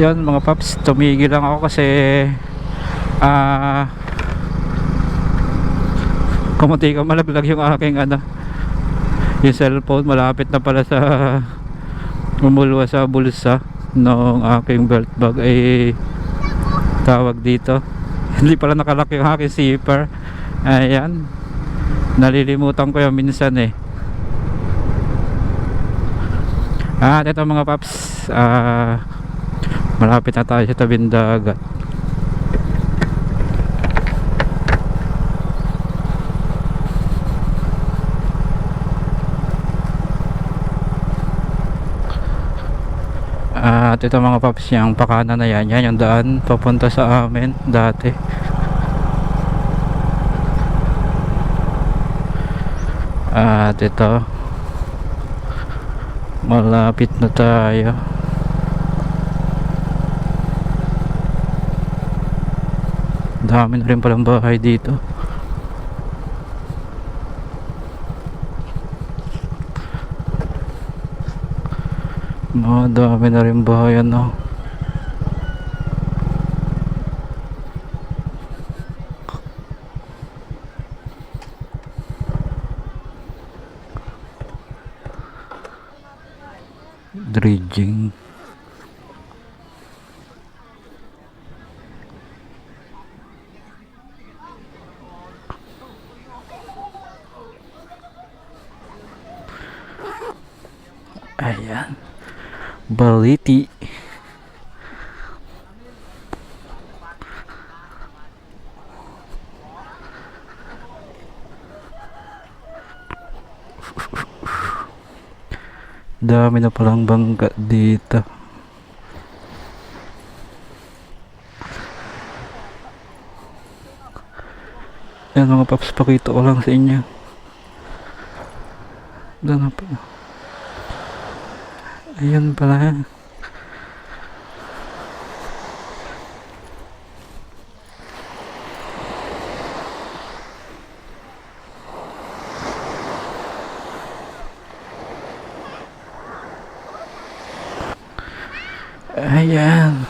Yun mga paps, tumigil lang ako kasi ah kumunti ka malaglag yung aking ano yung cellphone. Malapit na pala sa umulwa sa bulsa ng aking belt bag ay tawag dito. Hindi pala nakalak yung aking zipper. Ayan. Nalilimutan ko yung minsan eh. At ito mga paps ah malapit na tayo sa tabing dagat At ito mga paps, yung pakana na yan, yan yung daan papunta sa amin dati. At ito, malapit na tayo. Dami na rin palang bahay dito. Mga dami na rin bahay ano. Dredging. Ayan. Baliti. Dami na palang bangga dito. Yan mga paps, pakita ko lang sa inyo. Doon na. Ayun pala. Ayan.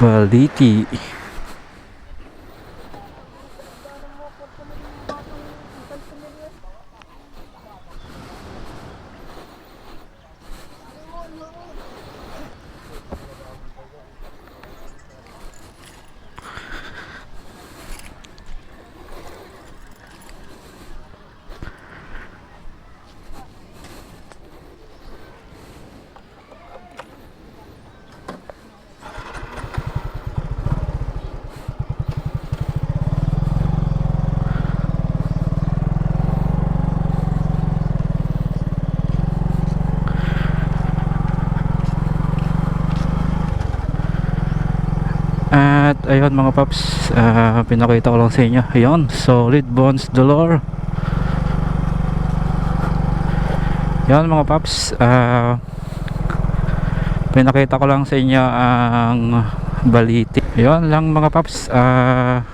Baliti. At ayun mga paps, ah, pinakita ko lang sa inyo. Ayun, solid bones dolor. Ayun mga paps, ah, pinakita ko lang sa inyo ang baliti. Ayun lang mga paps, ah,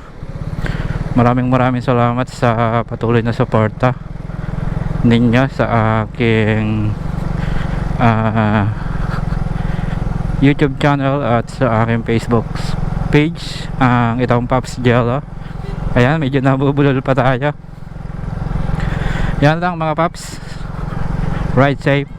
maraming maraming salamat sa patuloy na suporta ninyo sa aking ah, YouTube channel at sa aking Facebook page ang itong Pops Jello. Ayan medyo nabubulol pa tayo. Yan lang mga Pops. Ride safe